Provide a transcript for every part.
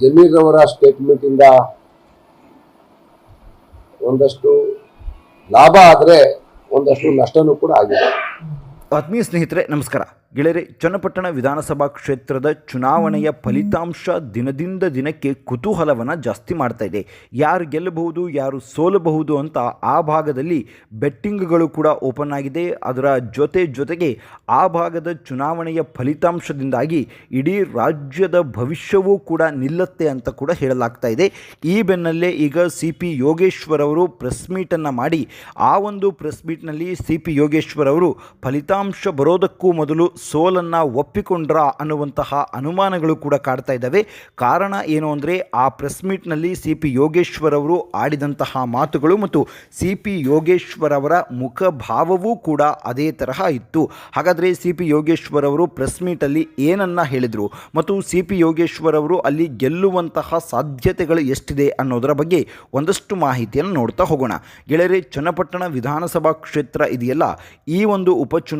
ಜಮೀರ್ ಅವರ ಸ್ಟೇಟ್ಮೆಂಟ್ ಇಂದ ಒಂದಷ್ಟು ಲಾಭ ಆದರೆ ಒಂದಷ್ಟು ನಷ್ಟನೂ ಕೂಡ ಆಗಿದೆ. ಆತ್ಮೀಯ ಸ್ನೇಹಿತರೆ, ನಮಸ್ಕಾರ. ಗೆಳೆಯರೆ, ಚನ್ನಪಟ್ಟಣ ವಿಧಾನಸಭಾ ಕ್ಷೇತ್ರದ ಚುನಾವಣೆಯ ಫಲಿತಾಂಶ ದಿನದಿಂದ ದಿನಕ್ಕೆ ಕುತೂಹಲವನ್ನು ಜಾಸ್ತಿ ಮಾಡ್ತಾ ಇದೆ. ಯಾರು ಗೆಲ್ಲಬಹುದು, ಯಾರು ಸೋಲಬಹುದು ಅಂತ ಆ ಭಾಗದಲ್ಲಿ ಬೆಟ್ಟಿಂಗ್ಗಳು ಕೂಡ ಓಪನ್ ಆಗಿದೆ. ಅದರ ಜೊತೆ ಜೊತೆಗೆ ಆ ಭಾಗದ ಚುನಾವಣೆಯ ಫಲಿತಾಂಶದಿಂದಾಗಿ ಇಡೀ ರಾಜ್ಯದ ಭವಿಷ್ಯವೂ ಕೂಡ ನಿಲ್ಲತ್ತೆ ಅಂತ ಕೂಡ ಹೇಳಲಾಗ್ತಾ ಇದೆ. ಈ ಬೆನ್ನಲ್ಲೇ ಈಗ ಸಿ ಪಿ ಯೋಗೇಶ್ವರ್ ಅವರು ಪ್ರೆಸ್ ಮೀಟನ್ನು ಮಾಡಿ, ಆ ಒಂದು ಪ್ರೆಸ್ ಮೀಟ್ನಲ್ಲಿ ಸಿ ಪಿ ಯೋಗೇಶ್ವರ್ ಅವರು ಫಲಿತಾಂಶ ಬರೋದಕ್ಕೂ ಮೊದಲು ಸೋಲನ್ನು ಒಪ್ಪಿಕೊಂಡ್ರ ಅನ್ನುವಂತಹ ಅನುಮಾನಗಳು ಕೂಡ ಕಾಡ್ತಾ ಇದ್ದಾವೆ. ಕಾರಣ ಏನು ಅಂದರೆ ಆ ಪ್ರೆಸ್ ಮೀಟ್ನಲ್ಲಿ ಸಿ ಪಿ ಯೋಗೇಶ್ವರ್ ಅವರು ಆಡಿದಂತಹ ಮಾತುಗಳು ಮತ್ತು ಸಿ ಪಿ ಯೋಗೇಶ್ವರ್ ಅವರ ಮುಖಭಾವವೂ ಕೂಡ ಅದೇ ತರಹ ಇತ್ತು. ಹಾಗಾದರೆ ಸಿ ಪಿ ಯೋಗೇಶ್ವರ್ ಅವರು ಪ್ರೆಸ್ ಮೀಟಲ್ಲಿ ಏನನ್ನ ಹೇಳಿದರು ಮತ್ತು ಸಿ ಪಿ ಯೋಗೇಶ್ವರ್ ಅವರು ಅಲ್ಲಿ ಗೆಲ್ಲುವಂತಹ ಸಾಧ್ಯತೆಗಳು ಎಷ್ಟಿದೆ ಅನ್ನೋದರ ಬಗ್ಗೆ ಒಂದಷ್ಟು ಮಾಹಿತಿಯನ್ನು ನೋಡ್ತಾ ಹೋಗೋಣ. ಗೆಳೆಯರೆ, ಚನ್ನಪಟ್ಟಣ ವಿಧಾನಸಭಾ ಕ್ಷೇತ್ರ ಇದೆಯಲ್ಲ? ಈ ಒಂದು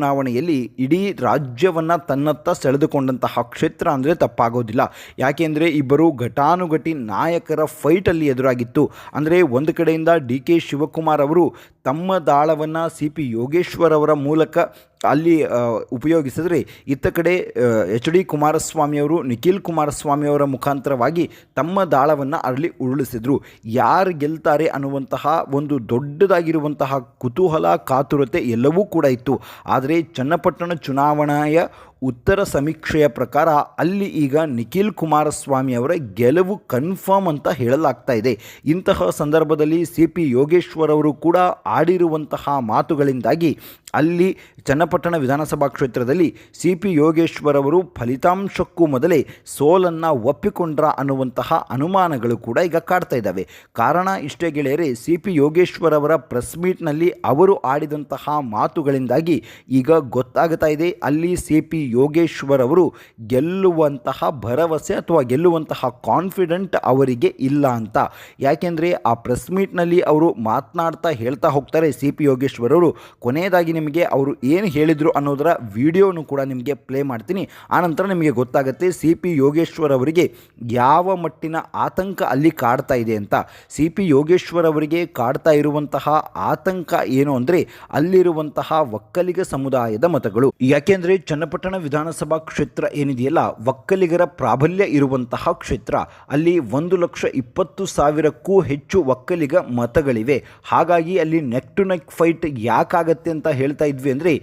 ಉಪಚುನಾವಣೆಯಲ್ಲಿ ಇಡೀ ರಾಜ್ಯವನ್ನು ತನ್ನತ್ತ ಸೆಳೆದುಕೊಂಡಂತಹ ಕ್ಷೇತ್ರ ಅಂದರೆ ತಪ್ಪಾಗೋದಿಲ್ಲ. ಯಾಕೆಂದರೆ ಇಬ್ಬರು ಘಟಾನುಘಟಿ ನಾಯಕರ ಫೈಟಲ್ಲಿ ಎದುರಾಗಿತ್ತು. ಅಂದರೆ ಒಂದು ಕಡೆಯಿಂದ ಡಿ ಕೆ ಶಿವಕುಮಾರ್ ಅವರು ತಮ್ಮ ದಾಳವನ್ನು ಸಿ ಪಿ ಯೋಗೇಶ್ವರ್ ಅವರ ಮೂಲಕ ಅಲ್ಲಿ ಉಪಯೋಗಿಸಿದ್ರೆ ಇತ್ತ ಕಡೆ ಎಚ್ ಡಿ ಕುಮಾರಸ್ವಾಮಿಯವರು ನಿಖಿಲ್ ಕುಮಾರಸ್ವಾಮಿಯವರ ಮುಖಾಂತರವಾಗಿ ತಮ್ಮ ದಾಳವನ್ನು ಅಲ್ಲಿ ಉರುಳಿಸಿದರು. ಯಾರು ಗೆಲ್ತಾರೆ ಅನ್ನುವಂತಹ ಒಂದು ದೊಡ್ಡದಾಗಿರುವಂತಹ ಕುತೂಹಲ, ಕಾತುರತೆ ಎಲ್ಲವೂ ಕೂಡ ಇತ್ತು. ಆದರೆ ಚನ್ನಪಟ್ಟಣ ಚುನಾವಣೆಯ ಉತ್ತರ ಸಮೀಕ್ಷೆಯ ಪ್ರಕಾರ ಅಲ್ಲಿ ಈಗ ನಿಖಿಲ್ ಕುಮಾರಸ್ವಾಮಿ ಅವರ ಗೆಲುವು ಕನ್ಫರ್ಮ್ ಅಂತ ಹೇಳಲಾಗ್ತಾ ಇದೆ. ಇಂತಹ ಸಂದರ್ಭದಲ್ಲಿ ಸಿ ಪಿ ಯೋಗೇಶ್ವರ್ ಅವರು ಕೂಡ ಆಡಿರುವಂತಹ ಮಾತುಗಳಿಂದಾಗಿ ಅಲ್ಲಿ ಚನ್ನಪಟ್ಟಣ ವಿಧಾನಸಭಾ ಕ್ಷೇತ್ರದಲ್ಲಿ ಸಿ ಪಿ ಯೋಗೇಶ್ವರ್ ಅವರು ಫಲಿತಾಂಶಕ್ಕೂ ಮೊದಲೇ ಸೋಲನ್ನು ಒಪ್ಪಿಕೊಂಡ್ರ ಅನ್ನುವಂತಹ ಅನುಮಾನಗಳು ಕೂಡ ಈಗ ಕಾಡ್ತಾ ಇದ್ದಾವೆ. ಕಾರಣ ಇಷ್ಟೇ ಗೆಳೆಯರೆ, ಸಿ ಪಿ ಯೋಗೇಶ್ವರ್ ಅವರ ಪ್ರೆಸ್ ಮೀಟ್ನಲ್ಲಿ ಅವರು ಆಡಿದಂತಹ ಮಾತುಗಳಿಂದಾಗಿ ಈಗ ಗೊತ್ತಾಗ್ತಾ ಇದೆ. ಅಲ್ಲಿ ಸಿ ಪಿ ಯೋಗೇಶ್ವರ್ ಅವರು ಗೆಲ್ಲುವಂತಹ ಭರವಸೆ ಅಥವಾ ಗೆಲ್ಲುವಂತಹ ಕಾನ್ಫಿಡೆಂಟ್ ಅವರಿಗೆ ಇಲ್ಲ ಅಂತ. ಯಾಕೆಂದರೆ ಆ ಪ್ರೆಸ್ ಮೀಟ್ನಲ್ಲಿ ಅವರು ಮಾತನಾಡ್ತಾ ಹೇಳ್ತಾ ಹೋಗ್ತಾರೆ ಸಿ ಪಿ ಯೋಗೇಶ್ವರ್ ಅವರು. ಕೊನೆಯದಾಗಿ ನಿಮಗೆ ಅವರು ಏನು ಹೇಳಿದರು ಅನ್ನೋದರ ವಿಡಿಯೋನು ಕೂಡ ನಿಮಗೆ ಪ್ಲೇ ಮಾಡ್ತೀನಿ. ಆನಂತರ ನಿಮಗೆ ಗೊತ್ತಾಗುತ್ತೆ ಸಿ ಪಿ ಯೋಗೇಶ್ವರ್ ಅವರಿಗೆ ಯಾವ ಮಟ್ಟಿನ ಆತಂಕ ಅಲ್ಲಿ ಕಾಡ್ತಾ ಇದೆ ಅಂತ. ಸಿ ಪಿ ಯೋಗೇಶ್ವರ್ ಅವರಿಗೆ ಕಾಡ್ತಾ ಇರುವಂತಹ ಆತಂಕ ಏನು ಅಂದರೆ ಅಲ್ಲಿರುವಂತಹ ಒಕ್ಕಲಿಗ ಸಮುದಾಯದ ಮತಗಳು. ಯಾಕೆಂದರೆ ಚನ್ನಪಟ್ಟಣ ವಿಧಾನಸಭಾ ಕ್ಷೇತ್ರ ಏನಿದೆಯಲ್ಲ, ಒಕ್ಕಲಿಗರ ಪ್ರಾಬಲ್ಯ ಇರುವಂತಹ ಕ್ಷೇತ್ರ. ಅಲ್ಲಿ ಒಂದು ಲಕ್ಷ ಇಪ್ಪತ್ತು ಸಾವಿರಕ್ಕೂ ಹೆಚ್ಚು ಒಕ್ಕಲಿಗ ಮತಗಳಿವೆ. ಹಾಗಾಗಿ ಅಲ್ಲಿ ನೆಕ್ ಟು ನೆಕ್ ಫೈಟ್ ಯಾಕಾಗತ್ತೆ ಅಂತ ಹೇಳ್ತಾ ಇದ್ವಿ ಅಂದರೆ,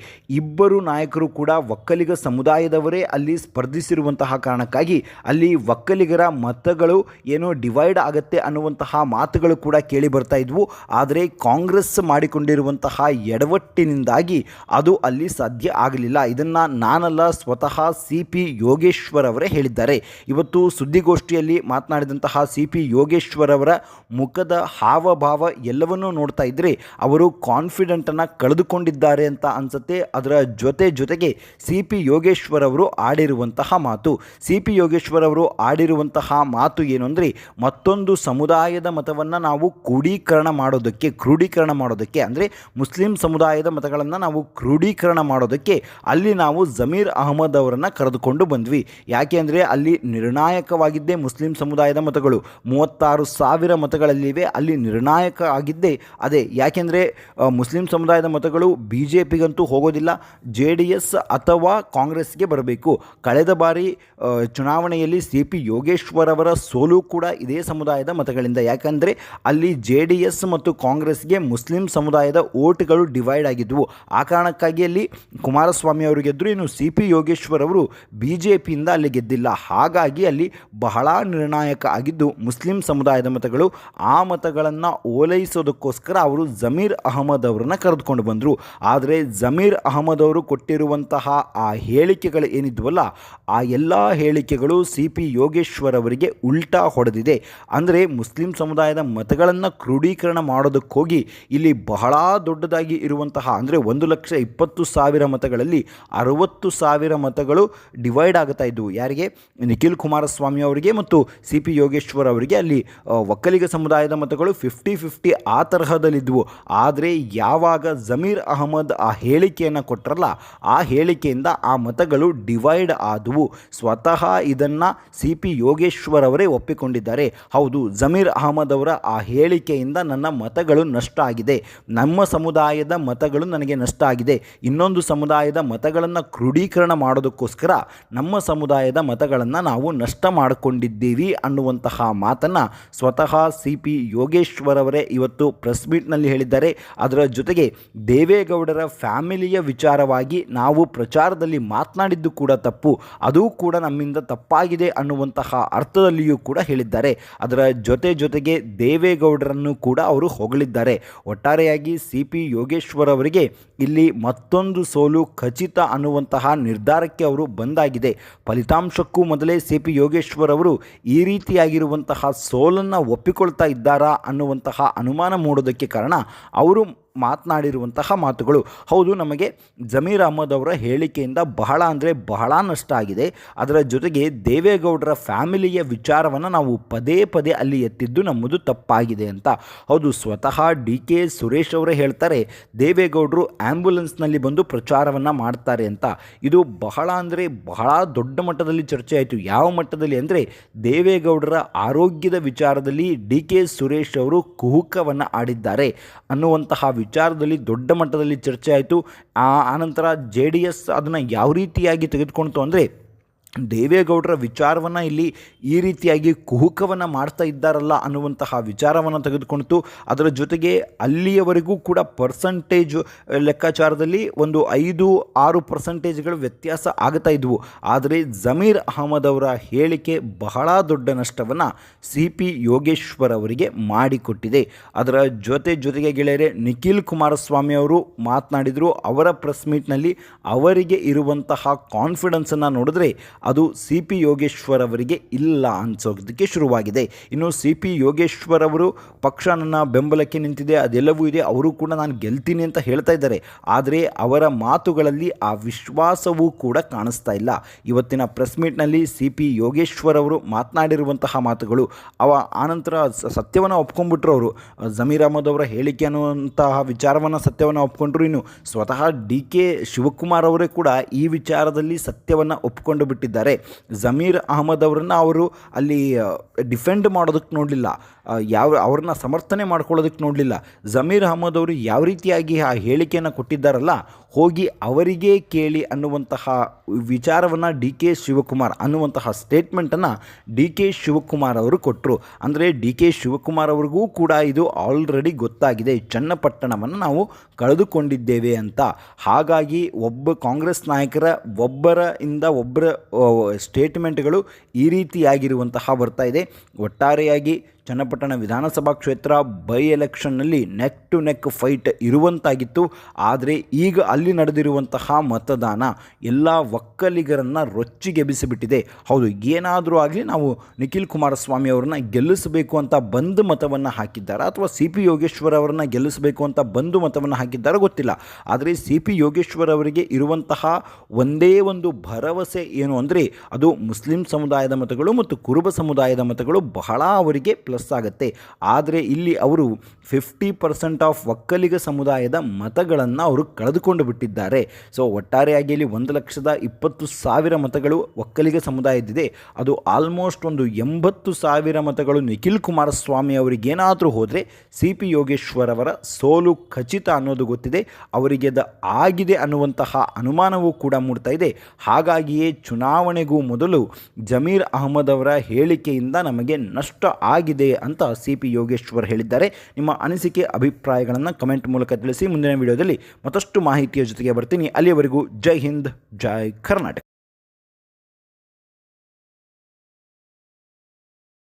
ಇಬ್ಬರು ನಾಯಕರು ಕೂಡ ಒಕ್ಕಲಿಗ ಸಮುದಾಯದವರೇ ಅಲ್ಲಿ ಸ್ಪರ್ಧಿಸಿರುವಂತಹ ಕಾರಣಕ್ಕಾಗಿ ಅಲ್ಲಿ ಒಕ್ಕಲಿಗರ ಮತಗಳು ಏನೋ ಡಿವೈಡ್ ಆಗತ್ತೆ ಅನ್ನುವಂತಹ ಮಾತುಗಳು ಕೂಡ ಕೇಳಿ ಬರ್ತಾ ಇದ್ವು. ಆದರೆ ಕಾಂಗ್ರೆಸ್ ಮಾಡಿಕೊಂಡಿರುವಂತಹ ಎಡವಟ್ಟಿನಿಂದಾಗಿ ಅದು ಅಲ್ಲಿ ಸಾಧ್ಯ ಆಗಲಿಲ್ಲ. ಇದನ್ನು ನಾನಲ್ಲ ಸ್ವತಃ ಸಿ ಪಿ ಯೋಗೇಶ್ವರ್ ಅವರೇ ಹೇಳಿದ್ದಾರೆ. ಇವತ್ತು ಸುದ್ದಿಗೋಷ್ಠಿಯಲ್ಲಿ ಮಾತನಾಡಿದಂತಹ ಸಿ ಪಿ ಯೋಗೇಶ್ವರ್ ಅವರ ಮುಖದ ಹಾವಭಾವ ಎಲ್ಲವನ್ನೂ ನೋಡ್ತಾ ಇದ್ದರೆ ಅವರು ಕಾನ್ಫಿಡೆಂಟನ್ನು ಕಳೆದುಕೊಂಡಿದ್ದಾರೆ ಅಂತ ಅನಿಸುತ್ತೆ. ಅದರ ಜೊತೆ ಜೊತೆಗೆ ಸಿ ಪಿ ಯೋಗೇಶ್ವರ್ ಅವರು ಆಡಿರುವಂತಹ ಮಾತು. ಸಿ ಪಿ ಯೋಗೇಶ್ವರ್ ಅವರು ಆಡಿರುವಂತಹ ಮಾತು ಏನು ಅಂದರೆ ಮತ್ತೊಂದು ಸಮುದಾಯದ ಮತವನ್ನು ನಾವು ಕ್ರೋಢೀಕರಣ ಮಾಡೋದಕ್ಕೆ ಕ್ರೋಢೀಕರಣ ಮಾಡೋದಕ್ಕೆ ಅಂದರೆ ಮುಸ್ಲಿಂ ಸಮುದಾಯದ ಮತಗಳನ್ನು ನಾವು ಕ್ರೋಢೀಕರಣ ಮಾಡೋದಕ್ಕೆ ಅಲ್ಲಿ ನಾವು ಜಮೀರ್ ಅಹಮದ್ ಅವರನ್ನು ಕರೆದುಕೊಂಡು ಬಂದ್ವಿ. ಯಾಕೆ ಅಂದರೆ ಅಲ್ಲಿ ನಿರ್ಣಾಯಕವಾಗಿದ್ದೇ ಮುಸ್ಲಿಂ ಸಮುದಾಯದ ಮತಗಳು. ಮೂವತ್ತಾರು ಸಾವಿರ ಮತಗಳಲ್ಲಿವೆ ಅಲ್ಲಿ ನಿರ್ಣಾಯಕ ಆಗಿದ್ದೇ ಅದೇ. ಯಾಕೆಂದರೆ ಮುಸ್ಲಿಂ ಸಮುದಾಯದ ಮತಗಳು ಬಿ ಜೆ ಪಿಗಂತೂ ಹೋಗೋದಿಲ್ಲ, ಜೆ ಡಿ ಎಸ್ ಅಥವಾ ಕಾಂಗ್ರೆಸ್ಗೆ ಬರಬೇಕು. ಕಳೆದ ಬಾರಿ ಚುನಾವಣೆಯಲ್ಲಿ ಸಿ ಪಿ ಯೋಗೇಶ್ವರ್ ಅವರ ಸೋಲು ಕೂಡ ಇದೇ ಸಮುದಾಯದ ಮತಗಳಿಂದ. ಯಾಕಂದರೆ ಅಲ್ಲಿ ಜೆ ಡಿ ಎಸ್ ಮತ್ತು ಕಾಂಗ್ರೆಸ್ಗೆ ಮುಸ್ಲಿಂ ಸಮುದಾಯದ ಓಟ್ಗಳು ಡಿವೈಡ್ ಆಗಿದ್ವು. ಆ ಕಾರಣಕ್ಕಾಗಿ ಅಲ್ಲಿ ಕುಮಾರಸ್ವಾಮಿ ಅವರು ಗೆದ್ದರು ಇನ್ನು ಸಿ ಪಿ ಯೋಗೇಶ್ವರ್ ಅವರು ಬಿ ಜೆ ಪಿಯಿಂದ ಅಲ್ಲಿ ಗೆದ್ದಿಲ್ಲ. ಹಾಗಾಗಿ ಅಲ್ಲಿ ಬಹಳ ನಿರ್ಣಾಯಕ ಆಗಿದ್ದು ಮುಸ್ಲಿಂ ಸಮುದಾಯದ ಮತಗಳು ಆ ಮತಗಳನ್ನು ಓಲೈಸೋದಕ್ಕೋಸ್ಕರ ಅವರು ಜಮೀರ್ ಅಹಮದ್ ಅವರನ್ನು ಕರೆದುಕೊಂಡು ಬಂದರು. ಆದರೆ ಜಮೀರ್ ಅಹಮದ್ ಅವರು ಕೊಟ್ಟಿರುವಂತಹ ಆ ಹೇಳಿಕೆಗಳು ಏನಿದ್ವಲ್ಲ, ಆ ಎಲ್ಲ ಹೇಳಿಕೆಗಳು ಸಿ ಪಿ ಯೋಗೇಶ್ವರ್ ಅವರಿಗೆ ಉಲ್ಟಾ ಹೊಡೆದಿದೆ. ಅಂದರೆ ಮುಸ್ಲಿಂ ಸಮುದಾಯದ ಮತಗಳನ್ನು ಕ್ರೋಢೀಕರಣ ಮಾಡೋದಕ್ಕೋಗಿ ಇಲ್ಲಿ ಬಹಳ ದೊಡ್ಡದಾಗಿ ಇರುವಂತಹ, ಅಂದರೆ ಒಂದು ಲಕ್ಷ ಇಪ್ಪತ್ತು ಸಾವಿರ ಮತಗಳಲ್ಲಿ ಅರವತ್ತು ಸಾವಿರ ಸಾವಿರ ಮತಗಳು ಡಿವೈಡ್ ಆಗ್ತಾ ಇದ್ದವು ಯಾರಿಗೆ? ನಿಖಿಲ್ ಕುಮಾರಸ್ವಾಮಿ ಅವರಿಗೆ ಮತ್ತು ಸಿ ಪಿ ಯೋಗೇಶ್ವರ್ ಅವರಿಗೆ. ಅಲ್ಲಿ ಒಕ್ಕಲಿಗ ಸಮುದಾಯದ ಮತಗಳು ಫಿಫ್ಟಿ ಫಿಫ್ಟಿ ಆ ತರಹದಲ್ಲಿದ್ದವು ಆದರೆ ಯಾವಾಗ ಜಮೀರ್ ಅಹಮದ್ ಆ ಹೇಳಿಕೆಯನ್ನು ಕೊಟ್ಟರಲ್ಲ ಆ ಹೇಳಿಕೆಯಿಂದ ಆ ಮತಗಳು ಡಿವೈಡ್ ಆದವು. ಸ್ವತಃ ಇದನ್ನು ಸಿ ಪಿ ಯೋಗೇಶ್ವರ್ ಅವರೇ ಒಪ್ಪಿಕೊಂಡಿದ್ದಾರೆ. ಹೌದು, ಜಮೀರ್ ಅಹಮದ್ ಅವರ ಆ ಹೇಳಿಕೆಯಿಂದ ನನ್ನ ಮತಗಳು ನಷ್ಟ ಆಗಿದೆ. ನಮ್ಮ ಸಮುದಾಯದ ಮತಗಳು ನನಗೆ ನಷ್ಟ ಆಗಿದೆ. ಇನ್ನೊಂದು ಸಮುದಾಯದ ಮತಗಳನ್ನು ಕ್ರೋಢೀಕರಣ ಮಾಡೋದಕ್ಕೋಸ್ಕರ ನಮ್ಮ ಸಮುದಾಯದ ಮತಗಳನ್ನು ನಾವು ನಷ್ಟ ಮಾಡಿಕೊಂಡಿದ್ದೀವಿ ಅನ್ನುವಂತಹ ಮಾತನ್ನು ಸ್ವತಃ ಸಿ ಪಿ ಯೋಗೇಶ್ವರ್ ಅವರೇ ಇವತ್ತು ಪ್ರೆಸ್ ಮೀಟ್ನಲ್ಲಿ ಹೇಳಿದ್ದಾರೆ. ಅದರ ಜೊತೆಗೆ ದೇವೇಗೌಡರ ಫ್ಯಾಮಿಲಿಯ ವಿಚಾರವಾಗಿ ನಾವು ಪ್ರಚಾರದಲ್ಲಿ ಮಾತನಾಡಿದ್ದು ಕೂಡ ತಪ್ಪು. ಅದು ಕೂಡ ನಮ್ಮಿಂದ ತಪ್ಪಾಗಿದೆ ಅನ್ನುವಂತಹ ಅರ್ಥದಲ್ಲಿಯೂ ಕೂಡ ಹೇಳಿದ್ದಾರೆ. ಅದರ ಜೊತೆ ಜೊತೆಗೆ ದೇವೇಗೌಡರನ್ನು ಕೂಡ ಅವರು ಹೊಗಳಿದ್ದಾರೆ. ಒಟ್ಟಾರೆಯಾಗಿ ಸಿ ಪಿ ಯೋಗೇಶ್ವರ್ ಅವರಿಗೆ ಇಲ್ಲಿ ಮತ್ತೊಂದು ಸೋಲು ಖಚಿತ ಅನ್ನುವಂತಹ ನಿರ್ಧಾರಕ್ಕೆ ಅವರು ಬಂದಾಗಿದೆ. ಫಲಿತಾಂಶಕ್ಕೂ ಮೊದಲೇ ಸಿ ಪಿ ಯೋಗೇಶ್ವರ್ ಅವರು ಈ ರೀತಿಯಾಗಿರುವಂತಹ ಸೋಲನ್ನು ಒಪ್ಪಿಕೊಳ್ತಾ ಇದ್ದಾರಾ ಅನ್ನುವಂತಹ ಅನುಮಾನ ಮೂಡೋದಕ್ಕೆ ಕಾರಣ ಅವರು ಮಾತನಾಡಿರುವಂತಹ ಮಾತುಗಳು. ಹೌದು, ನಮಗೆ ಜಮೀರ್ ಅಹಮದ್ ಅವರ ಹೇಳಿಕೆಯಿಂದ ಬಹಳ ಅಂದರೆ ಬಹಳ ನಷ್ಟ ಆಗಿದೆ. ಅದರ ಜೊತೆಗೆ ದೇವೇಗೌಡರ ಫ್ಯಾಮಿಲಿಯ ವಿಚಾರವನ್ನು ನಾವು ಪದೇ ಪದೇ ಅಲ್ಲಿ ಎತ್ತಿದ್ದು ನಮ್ಮದು ತಪ್ಪಾಗಿದೆ ಅಂತ. ಹೌದು, ಸ್ವತಃ ಡಿ ಕೆ ಸುರೇಶ್ ಅವರೇ ಹೇಳ್ತಾರೆ, ದೇವೇಗೌಡರು ಆ್ಯಂಬುಲೆನ್ಸ್ನಲ್ಲಿ ಬಂದು ಪ್ರಚಾರವನ್ನು ಮಾಡ್ತಾರೆ ಅಂತ. ಇದು ಬಹಳ ಅಂದರೆ ಬಹಳ ದೊಡ್ಡ ಮಟ್ಟದಲ್ಲಿ ಚರ್ಚೆ ಆಯಿತು. ಯಾವ ಮಟ್ಟದಲ್ಲಿ ಅಂದರೆ ದೇವೇಗೌಡರ ಆರೋಗ್ಯದ ವಿಚಾರದಲ್ಲಿ ಡಿ ಕೆ ಸುರೇಶ್ ಅವರು ಕುಹುಕವನ್ನು ಆಡಿದ್ದಾರೆ ಅನ್ನುವಂತಹ ವಿಚಾರದಲ್ಲಿ ದೊಡ್ಡ ಮಟ್ಟದಲ್ಲಿ ಚರ್ಚೆ ಆಯಿತು. ಆನಂತರ ಜೆ ಡಿ ಎಸ್ ಅದನ್ನು ಯಾವ ರೀತಿಯಾಗಿ ತೆಗೆದುಕೊಳ್ತು ಅಂದರೆ ದೇವೇಗೌಡರ ವಿಚಾರವನ್ನು ಇಲ್ಲಿ ಈ ರೀತಿಯಾಗಿ ಕುಹುಕವನ್ನು ಮಾಡ್ತಾ ಇದ್ದಾರಲ್ಲ ಅನ್ನುವಂತಹ ವಿಚಾರವನ್ನು ತೆಗೆದುಕೊಂಡಿತು. ಅದರ ಜೊತೆಗೆ ಅಲ್ಲಿಯವರೆಗೂ ಕೂಡ ಪರ್ಸಂಟೇಜ್ ಲೆಕ್ಕಾಚಾರದಲ್ಲಿ ಒಂದು ಐದು ಆರು ಪರ್ಸಂಟೇಜ್ಗಳು ವ್ಯತ್ಯಾಸ ಆಗ್ತಾ ಇದ್ವು. ಆದರೆ ಜಮೀರ್ ಅಹಮದ್ ಅವರ ಹೇಳಿಕೆ ಬಹಳ ದೊಡ್ಡ ನಷ್ಟವನ್ನು ಸಿ ಪಿ ಯೋಗೇಶ್ವರ್ ಅವರಿಗೆ ಮಾಡಿಕೊಟ್ಟಿದೆ. ಅದರ ಜೊತೆ ಜೊತೆಗೆ ಗೆಳೆಯರೆ, ನಿಖಿಲ್ ಕುಮಾರಸ್ವಾಮಿ ಅವರು ಮಾತನಾಡಿದರು. ಅವರ ಪ್ರೆಸ್ ಮೀಟ್ನಲ್ಲಿ ಅವರಿಗೆ ಇರುವಂತಹ ಕಾನ್ಫಿಡೆನ್ಸನ್ನು ನೋಡಿದ್ರೆ ಅದು ಸಿ ಪಿ ಯೋಗೇಶ್ವರ್ ಅವರಿಗೆ ಇಲ್ಲ ಅನ್ಸೋದಕ್ಕೆ ಶುರುವಾಗಿದೆ. ಇನ್ನು ಸಿ ಪಿ ಯೋಗೇಶ್ವರ್ ಅವರು ಪಕ್ಷ ನನ್ನ ಬೆಂಬಲಕ್ಕೆ ನಿಂತಿದೆ, ಅದೆಲ್ಲವೂ ಇದೆ, ಅವರು ಕೂಡ ನಾನು ಗೆಲ್ತೀನಿ ಅಂತ ಹೇಳ್ತಾ ಇದ್ದಾರೆ. ಆದರೆ ಅವರ ಮಾತುಗಳಲ್ಲಿ ಆ ವಿಶ್ವಾಸವೂ ಕೂಡ ಕಾಣಿಸ್ತಾ ಇಲ್ಲ. ಇವತ್ತಿನ ಪ್ರೆಸ್ ಮೀಟ್ನಲ್ಲಿ ಸಿ ಪಿ ಯೋಗೇಶ್ವರ್ ಅವರು ಮಾತನಾಡಿರುವಂತಹ ಮಾತುಗಳು, ಅವ ಆನಂತರ ಸತ್ಯವನ್ನು ಒಪ್ಕೊಂಡ್ಬಿಟ್ರು ಅವರು ಜಮೀರ್ ಅಹಮದ್ ಅವರ ಹೇಳಿಕೆ ಅನ್ನುವಂತಹ ವಿಚಾರವನ್ನು ಸತ್ಯವನ್ನು ಒಪ್ಕೊಂಡ್ರು ಇನ್ನು. ಸ್ವತಃ ಡಿ ಕೆ ಶಿವಕುಮಾರ್ ಅವರೇ ಕೂಡ ಈ ವಿಚಾರದಲ್ಲಿ ಸತ್ಯವನ್ನು ಒಪ್ಕೊಂಡು ಜಮೀರ್ ಅಹಮದ್ ಅವರನ್ನು ಅವರು ಅಲ್ಲಿ ಡಿಫೆಂಡ್ ಮಾಡೋದಕ್ಕೆ ನೋಡಲಿಲ್ಲ. ಯಾವ, ಅವ್ರನ್ನ ಸಮರ್ಥನೆ ಮಾಡ್ಕೊಳ್ಳೋದಕ್ಕೆ ನೋಡಲಿಲ್ಲ. ಜಮೀರ್ ಅಹಮದ್ ಅವರು ಯಾವ ರೀತಿಯಾಗಿ ಆ ಹೇಳಿಕೆಯನ್ನು ಕೊಟ್ಟಿದ್ದಾರಲ್ಲ, ಹೋಗಿ ಅವರಿಗೆ ಕೇಳಿ ಅನ್ನುವಂತಹ ವಿಚಾರವನ್ನು ಡಿ ಕೆ ಶಿವಕುಮಾರ್ ಅನ್ನುವಂತಹ ಸ್ಟೇಟ್ಮೆಂಟನ್ನು ಡಿ ಕೆ ಶಿವಕುಮಾರ್ ಅವರು ಕೊಟ್ಟರು ಅಂದರೆ ಡಿ ಕೆ ಶಿವಕುಮಾರ್ ಅವ್ರಿಗೂ ಕೂಡ ಇದು ಆಲ್ರೆಡಿ ಗೊತ್ತಾಗಿದೆ. ಚನ್ನಪಟ್ಟಣವನ್ನು ನಾವು ಕಳೆದುಕೊಂಡಿದ್ದೇವೆ ಅಂತ. ಹಾಗಾಗಿ ಒಬ್ಬ ಕಾಂಗ್ರೆಸ್ ನಾಯಕರ, ಒಬ್ಬರ ಇಂದ ಒಬ್ಬರ ಸ್ಟೇಟ್ಮೆಂಟ್ಗಳು ಈ ರೀತಿಯಾಗಿರುವಂತಹ ಬರ್ತಾ ಇದೆ. ಒಟ್ಟಾರೆಯಾಗಿ ಚನ್ನಪಟ್ಟಣ ವಿಧಾನಸಭಾ ಕ್ಷೇತ್ರ ಬೈ ಎಲೆಕ್ಷನ್ನಲ್ಲಿ ನೆಕ್ ಟು ನೆಕ್ ಫೈಟ್ ಇರುವಂತಾಗಿತ್ತು. ಆದರೆ ಈಗ ಅಲ್ಲಿ ನಡೆದಿರುವಂತಹ ಮತದಾನ ಎಲ್ಲ ಒಕ್ಕಲಿಗರನ್ನು ರೊಚ್ಚಿಗೆಬ್ಬಿಸಿಬಿಟ್ಟಿದೆ. ಹೌದು, ಏನಾದರೂ ಆಗಲಿ ನಾವು ನಿಖಿಲ್ ಕುಮಾರಸ್ವಾಮಿ ಅವರನ್ನ ಗೆಲ್ಲಿಸಬೇಕು ಅಂತ ಬಂದು ಮತವನ್ನು ಹಾಕಿದ್ದಾರಾ? ಅಥವಾ ಸಿ ಪಿ ಯೋಗೇಶ್ವರ್ ಅವರನ್ನ ಗೆಲ್ಲಿಸಬೇಕು ಅಂತ ಬಂದು ಮತವನ್ನು ಹಾಕಿದ್ದಾರೋ? ಗೊತ್ತಿಲ್ಲ. ಆದರೆ ಸಿ ಪಿ ಯೋಗೇಶ್ವರ್ ಅವರಿಗೆ ಇರುವಂತಹ ಒಂದೇ ಒಂದು ಭರವಸೆ ಏನು ಅಂದರೆ ಅದು ಮುಸ್ಲಿಂ ಸಮುದಾಯದ ಮತಗಳು ಮತ್ತು ಕುರುಬ ಸಮುದಾಯದ ಮತಗಳು ಬಹಳ ಅವರಿಗೆ ಪ್ಲಸ್ ಆಗುತ್ತೆ. ಆದರೆ ಇಲ್ಲಿ ಅವರು ಫಿಫ್ಟಿ ಪರ್ಸೆಂಟ್ ಆಫ್ ಒಕ್ಕಲಿಗ ಸಮುದಾಯದ ಮತಗಳನ್ನು ಅವರು ಕಳೆದುಕೊಂಡು ಬಿಟ್ಟಿದ್ದಾರೆ. ಸೊ ಒಟ್ಟಾರೆಯಾಗಿ ಇಲ್ಲಿ ಒಂದು ಲಕ್ಷದ ಇಪ್ಪತ್ತು ಸಾವಿರ ಮತಗಳು ಒಕ್ಕಲಿಗ ಸಮುದಾಯದಿದೆ ಅದು ಆಲ್ಮೋಸ್ಟ್ ಒಂದು ಎಂಬತ್ತು ಸಾವಿರ ಮತಗಳು ನಿಖಿಲ್ ಕುಮಾರಸ್ವಾಮಿ ಅವರಿಗೇನಾದರೂ ಹೋದರೆ ಸಿ ಪಿ ಯೋಗೇಶ್ವರ್ ಅವರ ಸೋಲು ಖಚಿತ ಅನ್ನೋದು ಗೊತ್ತಿದೆ. ಅವರಿಗೆ ಅದು ಆಗಿದೆ ಅನ್ನುವಂತಹ ಅನುಮಾನವೂ ಕೂಡ ಮೂಡ್ತಾ ಇದೆ. ಹಾಗಾಗಿಯೇ ಚುನಾವಣೆಗೂ ಮೊದಲು ಜಮೀರ್ ಅಹಮದ್ ಅವರ ಹೇಳಿಕೆಯಿಂದ ನಮಗೆ ನಷ್ಟ ಆಗಿದೆ ಅಂತ ಸಿ ಪಿ ಯೋಗೇಶ್ವರ್ ಹೇಳಿದ್ದಾರೆ. ನಿಮ್ಮ ಅನಿಸಿಕೆ, ಅಭಿಪ್ರಾಯಗಳನ್ನು ಕಮೆಂಟ್ ಮೂಲಕ ತಿಳಿಸಿ. ಮುಂದಿನ ವಿಡಿಯೋದಲ್ಲಿ ಮತ್ತಷ್ಟು ಮಾಹಿತಿಯ ಜೊತೆಗೆ ಬರ್ತೀನಿ. ಅಲ್ಲಿಯವರೆಗೂ ಜೈ ಹಿಂದ್, ಜೈ ಕರ್ನಾಟಕ.